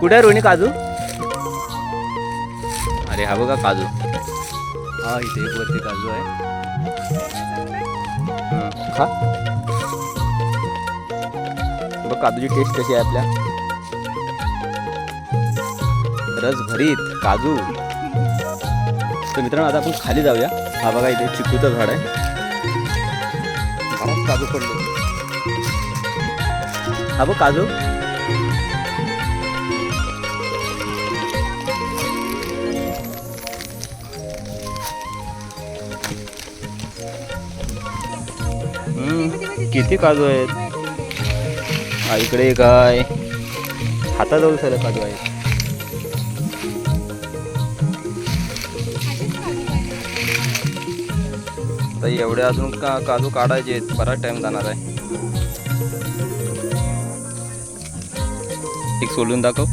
कुठे आहे रोहिणी काजू? अरे हा बघा काजू. हा इथे एक वरती काजू आहे. खा. बघ काजूची टेस्ट कशी आहे आपल्या. रस भरीत काजू. तर मित्रांनो आता आपण खाली जाऊया. हा बघा इथे चिकूचं झाड आहे. काजू पडले. हा बघ काजू. किती काजू आहेत? इकडे काय हातात हाताजवळ सगळं काजू आहेत. तर एवढे अजून का काजू काढायचे आहेत बराच टाइम जाणार आहे. एक सोलून दाखव.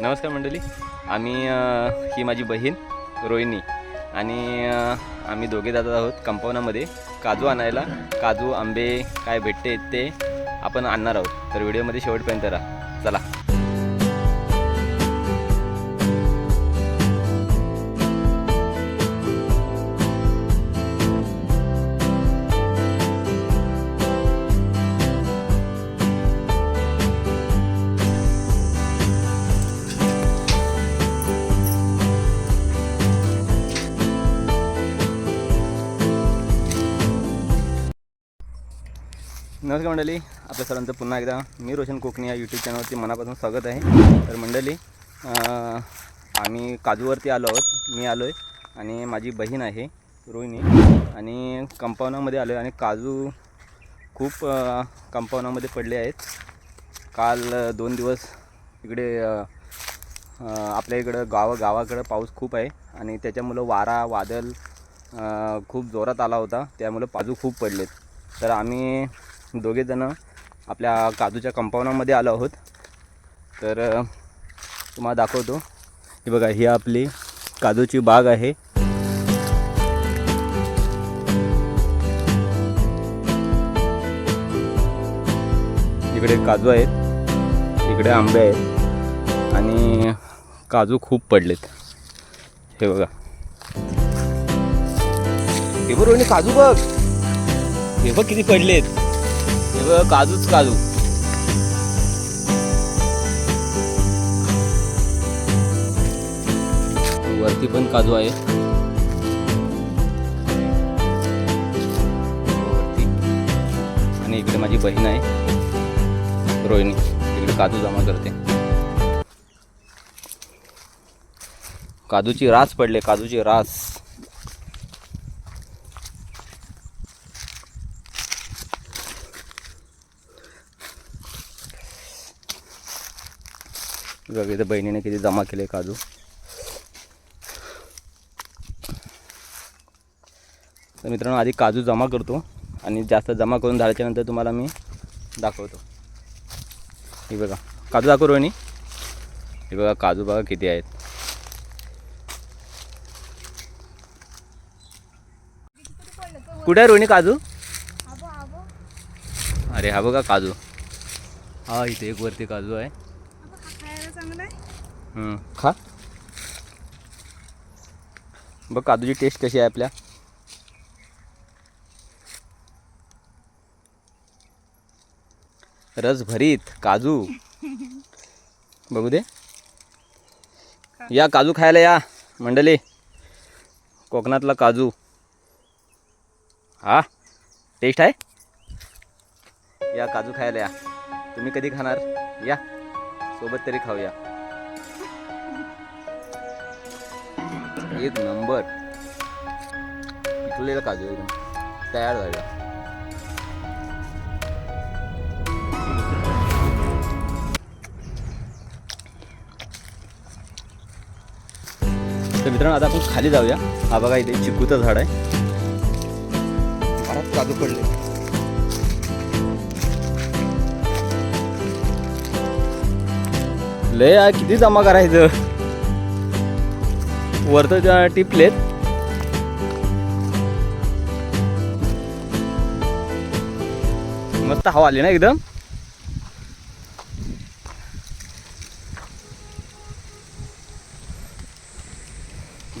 नमस्कार मंडळी. आम्ही ही माझी बहीण रोहिणी. आणि आम्ही दोघे जात आहोत कंपाऊंडामध्ये. काजू आणायला. काजू आंबे काय भेटते ते आपण आणणार आहोत. तर व्हिडिओमध्ये शेवटपर्यंत राहा. चला. नमस्कार मंडळी आपल्या सर्वांचं पुन्हा एकदा मी रोशन कोकणी या यूट्यूब चॅनलवरती मनापासून स्वागत आहे. तर मंडळी आम्ही काजूवरती आलो आहोत. मी आलो आहे आणि माझी बहीण आहे रोहिणी. आणि कंपाऊंडामध्ये आलो आहे आणि काजू खूप कंपाऊंडामध्ये पडले आहेत. काल दोन दिवस इकडे आपल्या इकडं गाव गावाकडं पाऊस खूप आहे आणि त्याच्यामुळं वारा वादळ खूप जोरात आला होता. त्यामुळं काजू खूप पडलेत. तर आम्ही दोघेजणं आपल्या काजूच्या कंपाऊंडामध्ये आलो आहोत. तर तुम्हाला दाखवतो. हे बघा ही आपली काजूची बाग आहे. इकडे काजू आहेत इकडे आंबे आहेत आणि काजू खूप पडलेत. हे बघा. हे बरोबर काजू बघ. हे बघ किती पडलेत. हे काजूच काजू. वरती पण काजू आहे आणि इकडे माझी बहीण आहे. रोहिणी. इकडे काजू जमा करते. काजूची रास पडले काजूची रास. बघा इथं बहिणीने किती जमा केले काजू. तर मित्रांनो आधी काजू जमा करतो आणि जास्त जमा करून झाल्याच्यानंतर तुम्हाला मी दाखवतो. हे बघा काजू दाखव रोहिणी. हे बघा काजू बघा किती आहेत. कुठे आहे रोहिणी काजू? अरे हा बघा काजू. हा इथे एक वरती काजू आहे. खा. बघ काजूची टेस्ट कशी आहे आपल्या. रस भरीत काजू. बघू दे. या काजू खायला या मंडळी. कोकणातला काजू. हा टेस्ट आहे? या काजू खायला या. तुम्ही कधी खाणार? या. सोबत तरी खाऊया. एक नंबर. पिकलेला काजू एकदम तयार झाला तर मित्रांनो आता आपण खाली जाऊया. हा बघा इथे चिकूचं झाड आहे. बराच काजू पडले. लय किती जमा करायचं? वरतं त्या टिपलेत. मस्त हवा आली ना एकदम.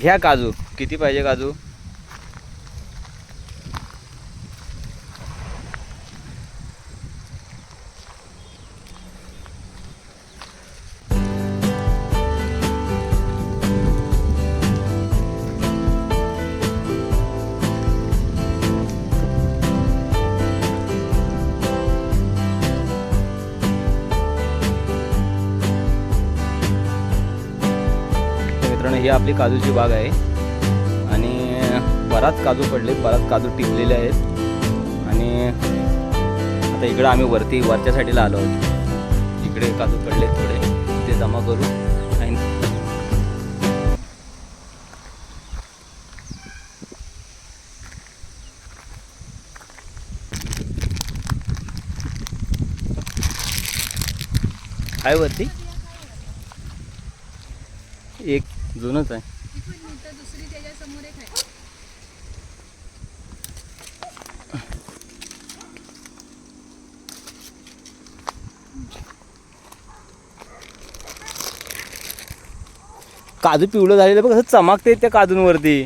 घ्या काजू. किती पाहिजे काजू? कारण ही आपली काजूची बाग आहे. आणि बराच काजू पडले बराच काजू टिकलेले आहेत. आणि आता इकडं आम्ही वरती वरच्या साईडला आलो आहोत. इकडे काजू पडले थोडे ते जमा करू. आणि आहे वरती एक जुनच आहे. काजू पिवळं झालेलं बघ कसं चमकते त्या काजूंवरती.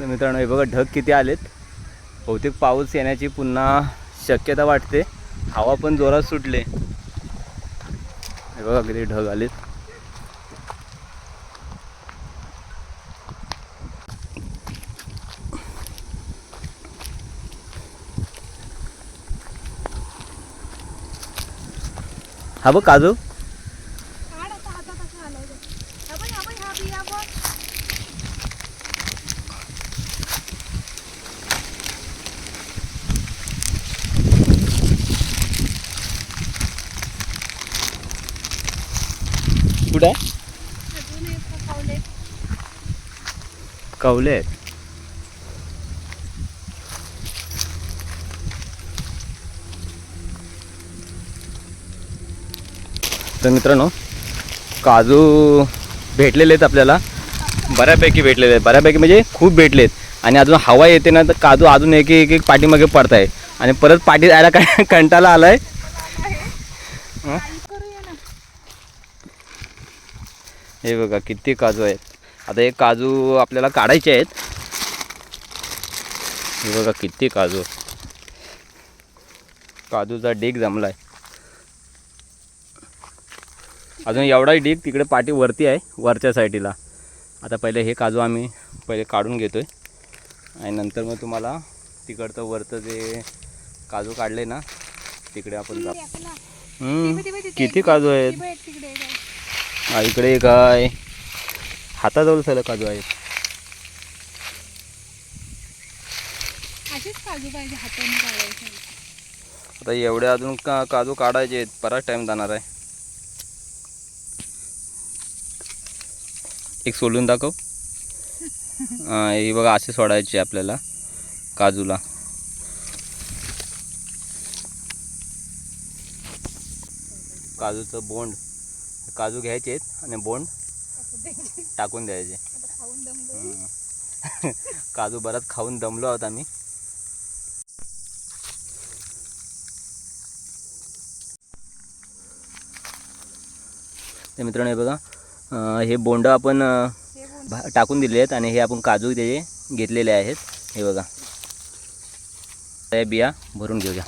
मित्रांनो हे बघा ढग किती आलेत. बहुतेक पाऊस येण्याची पुन्हा शक्यता वाटते. हवा पण जोरात सुटले. हे बघा किती ढग आलेत. हा बघ काजू काढ आता हातात असं हलवलं हा बघ हा बघ हा बिया बघ कुठं आहे? कवले. आहेत तर मित्रांनो काजू भेटलेले आहेत आपल्याला. बऱ्यापैकी भेटलेले आहेत. बऱ्यापैकी म्हणजे खूप भेटलेत. आणि अजून हवा येते ना तर काजू अजून एक एक एक पाठीमागे पडत आहे आणि परत पाठी जायला काय कंटाळा आलाय. आहे करूया ना हे बघा किती काजू आहेत. आता हे काजू आपल्याला काढायचे आहेत. हे बघा किती काजू. काजूचा डेग जमलाय. अजून एवढाही डेग तिकडे पाठी वरती आहे वरच्या साईडला. आता पहिले हे काजू आम्ही पहिले काढून घेतोय. आणि नंतर मग तुम्हाला तिकडचं वरचं जे काजू काढले ना तिकडे आपण तिथे किती काजू आहेत? हा इकडे आहे. हाताजवळ सगळं काजू आहेत. असेच काजू पाहिजे हाताने काढायचे. आता एवढे अजून का काजू काढायचे आहेत बराच टाइम जाणार आहे. एक सोडून दाखव. हा, हे बघा असे सोडायचे आपल्याला काजूला. काजूचं बोंड. काजू घ्यायचे आहेत आणि बोंड टाकून द्यायचे. काजू बराच खाऊन दमलो आहोत आम्ही. ते मित्रांनो हे बघा हे बोंड आपण टाकून दिले आहेत आणि हे आपण काजू त्याचे घेतलेले आहेत. हे बघा. त्या बिया भरून घेऊया.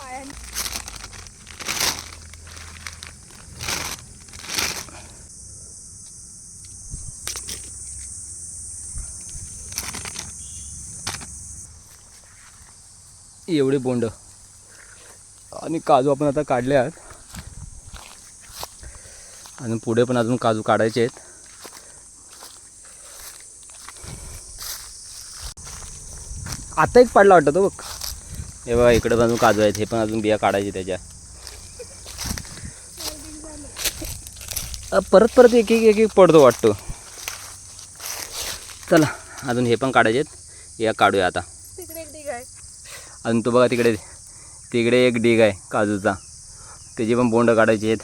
एवढे बोंड. आणि काजू आपण आता काढले आहेत अजून पुढे पण अजून काजू काढायचे आहेत. आता एक पाडला वाटतं तो बघ. हे बघा इकडे पण अजून काजू आहेत. हे पण अजून बिया काढायचे त्याच्या. परत परत एक एक एक एक पडतो वाटतो. चला अजून हे पण काढायचे आहेत. या काढूया आता तिकडे एक ढिग आहे अजून तो बघा तिकडे तिकडे एक डिग आहे काजूचा. त्याची पण बोंड काढायची आहेत.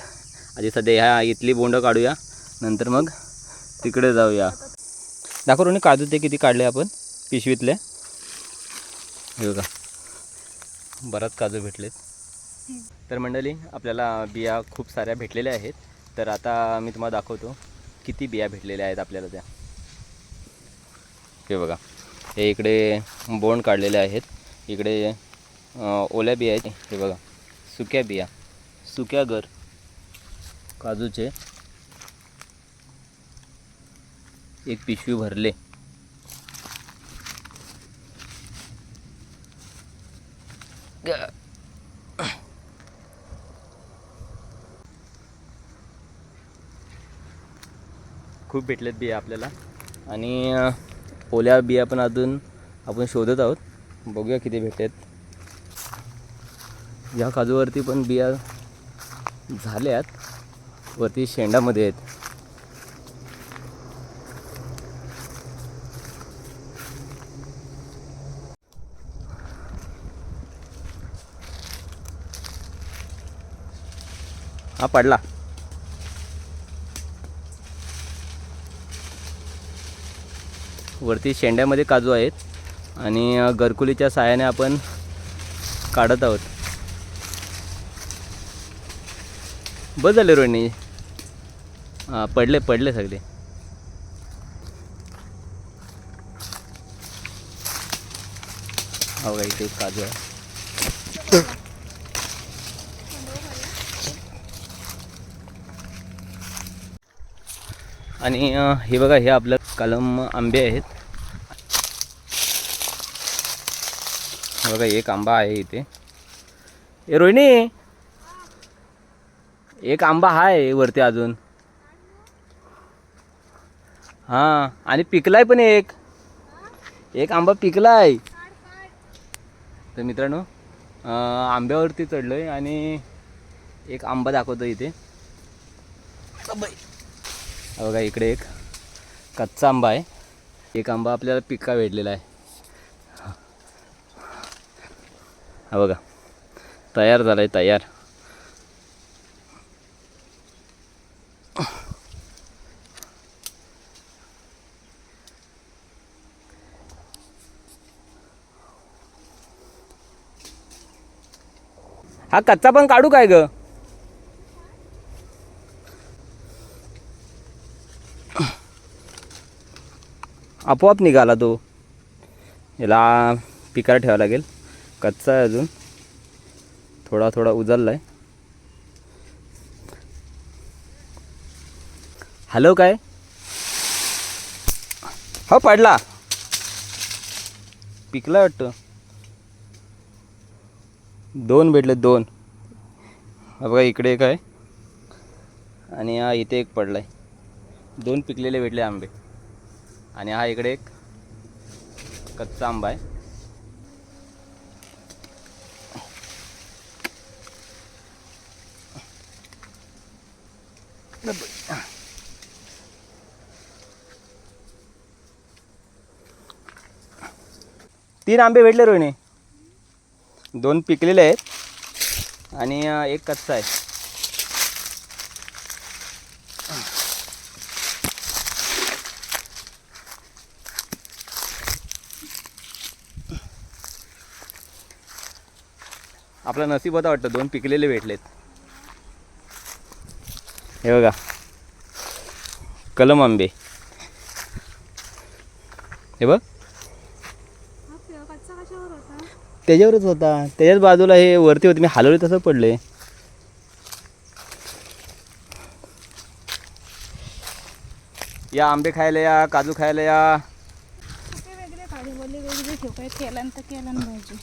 आधी सध्या ह्या इथली बोंड काढूया नंतर मग तिकडे जाऊया. दाखव रोनी काजू ते किती काढले आपण पिशवीतल्या हे बघा. बराच काजू भेटलेत. तर मंडळी आपल्याला बिया खूप साऱ्या भेटलेल्या आहेत. तर आता मी तुम्हाला दाखवतो किती बिया भेटलेल्या आहेत आपल्याला त्या. हे बघा. हे इकडे बोंड काढलेले आहेत. इकडे ओल्या बिया आहेत. हे बघा. सुक्या बिया. सुक्या घर. काजूचे. एक पिशवी भरले. खूप भेटलेत बिया आपल्याला. आणि ओल्या बिया पण अजून आपण शोधत आहोत. बघूया किती भेटेत. या काजूवरती पण बिया झाल्यात. वरती शेंडामध्ये आहेत. हा पडला. वरती शेंड्यामध्ये काजू आहेत. आणि घरकुलीच्या गरकुलीच्या आपण काढत आहोत. बस झाले रोहिणी. हां पडले पडले सगळे. हो काही इथे काजू आहे. आणि हे बघा हे आपलं कलम आंबे आहेत. बघा एक आंबा आहे इथे. ए रोहिणी. एक आंबा आहे वरती अजून. हां आणि पिकलाय पण एक. एक आंबा पिकलाय. तर मित्रांनो आंब्यावरती चढलोय आणि एक आंबा दाखवतो इथे. बघा इकडे एक कच्चा आंबा आहे. एक आंबा आपल्याला पिका भेटलेला आहे. हा बघा. तयार झाला आहे तयार. हा कच्चा पण काढू काय ग? आपोआप निघाला तो. याला पिकार ठेवावा लागेल. कच्चा आहे अजून. थोडा थोडा उजळला आहे हॅलो काय? हो पडला. पिकला वाटतं. दोन भेटले दोन. हा बघा इकडे एक आहे. आणि हा इथे एक पडला आहे दोन पिकलेले भेटले आंबे. आणि हा इकडे एक कच्चा आंबा आहे. तीन आंबे भेटले रोहिणी. दोन पिकलेले आहेत. आणि एक कच्चा आहे. आपला नसीब होता वाटतं दोन पिकलेले भेटलेत. हे बघा. कलम आंबे. हे बघ. त्याच्यावरच होता. त्याच्याच बाजूला हे वरती होते. मी हलवले तसं पडले. या आंबे खायला या काजू खायला या ते वेगळे काढे बोलले वेगळे ठेव काय केलं तर केलं ना भाजी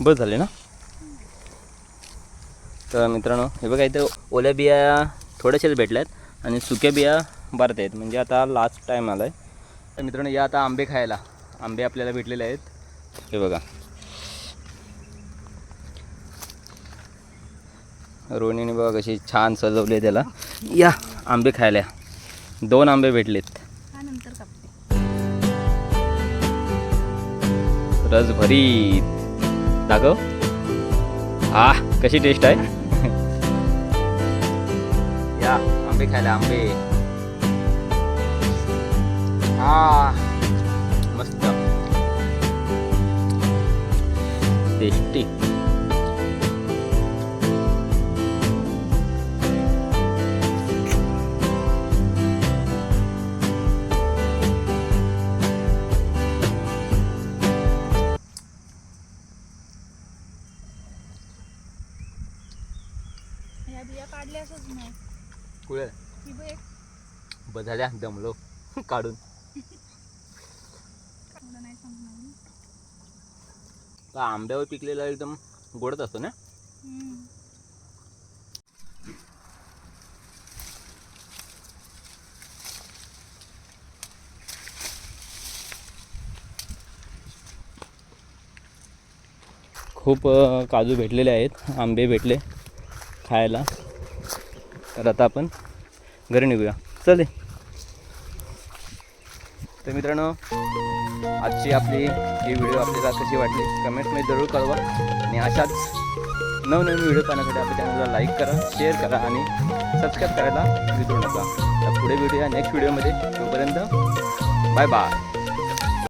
बस झाले ना? तर मित्रांनो हे बघा इथे ओल्या बिया थोड्याशाच भेटल्यात आणि सुक्या बिया बऱ्याच आहेत. म्हणजे आता लास्ट टाईम आला आहे तर मित्रांनो या आता आंबे खायला. आंबे आपल्याला भेटलेले आहेत. हे बघा. रोहिणीने बघा कशी छान सजवली आहे त्याला. या आंबे खायला या. दोन आंबे भेटलेत. रस भरीत दाखव हा कशी टेस्ट आहे या आंबे खायला आंबे हा मस्त टेस्टी कुळे बदल्या दमलो. काढून. आंब्यावर पिकलेला एकदम गोडच असतो ना? खूप काजू भेटलेले आहेत. आंबे भेटले खायला. तर आता आपण घरी निघूया. चले तर मित्रांनो आजची आपली ही व्हिडिओ आपल्याला कशी वाटली कमेंटमध्ये जरूर कळवा. आणि अशाच नवनवीन व्हिडिओ पाहण्यासाठी आपल्या चॅनलला लाईक करा शेअर करा आणि सबस्क्राईब करायला विसरू नका. तर पुढे व्हिडिओ या नेक्स्ट व्हिडिओमध्ये तोपर्यंत बाय बाय